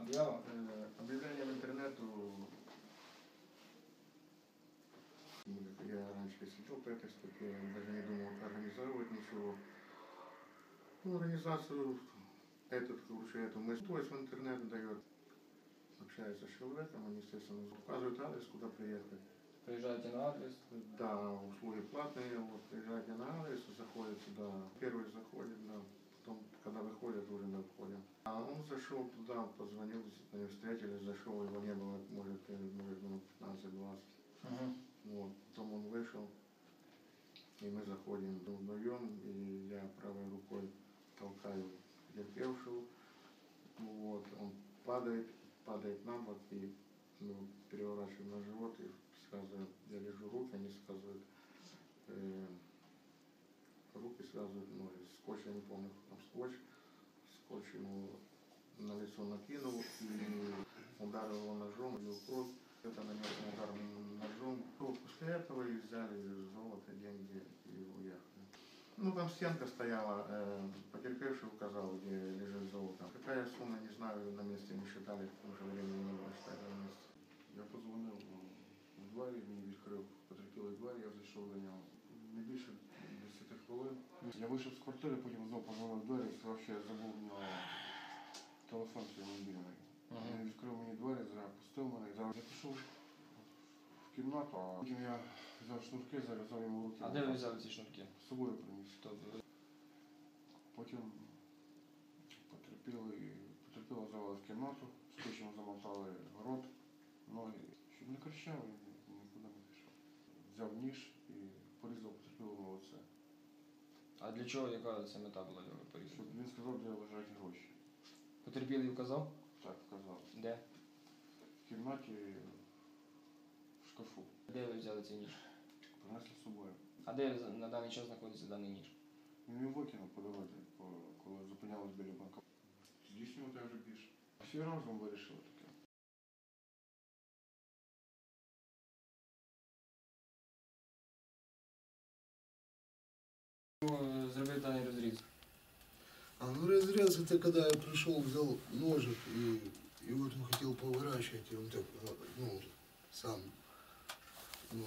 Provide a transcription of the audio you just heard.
Об'ява? Е, Об'явлення в інтернету. Я раньше сидел по этой статье, даже не думал организовывать ничего. Ну, организацию, этот, короче, эту мы поиск в интернет дает, общается с человеком, они, естественно, указывают адрес, куда приехать. Приїжджаєте на адрес. Да, услуги платные, вот, приезжайте на адрес, заходит сюда, первый заходит, да, потом, когда выходит, уже мы входим. А он зашел туда, позвонил, действительно, встретились, зашел, его не было, может, э, может, минут 15-20. Угу. Вот, потом он вышел, и мы заходим вдвоем, и я правой рукой толкаю потерпевшего, вот, он падает, падает на бок, и ну, переворачиваем на живот, и сразу я лежу руки, они связывают э, руки, связывают ноги, скотч, я не помню, там скотч, скотч ему на лицо накинул, и ударил его ножом, и кровь, это нанес ему удар ножом. Ну, После этого и взяли золото, деньги и уехали. Ну, там стенка стояла, э, потерпевший указал, где лежит золото. Какая сумма, не знаю, на месте не считали, потому что времени не было считать на месте. Я подзвонив ну, у двері, він відкрив потерпілий двері, я зайшов до нього. Не більше 10 хвилин. Я вийшов з квартири, потім знову позвонив двері і сказав, що я забув на телефон свій мобільний. Він відкрив мені двері, зараз пустив мене і зараз я пішов в кімнату, а потім я взяв шнурки, зав'язав йому руки. А де ви взяли ці шнурки? З собою приніс. Тобто, Потім потерпіли, потерпіло завели в кімнату, скотчем замотали рот, ноги, щоб не кричав і нікуди не пішов. Взяв ніж і порізав потерпілому лице. а для чого яка це мета була його порізати? Щоб він сказав, де лежать гроші. Потерпілий вказав? Так казав. Де? В кімнаті в шкафу. Де ви взяли цей ніж? Принесли з собою. А де за- на даний час знаходиться даний ніж? Він його викинув по дорозі, по- коли зупинялись біля банка. Здійснювати вже більше. Всі разом вирішили таке. Разрез это когда я пришел, взял ножик и, и вот он хотел поворачивать, и он так, ну, сам, ну.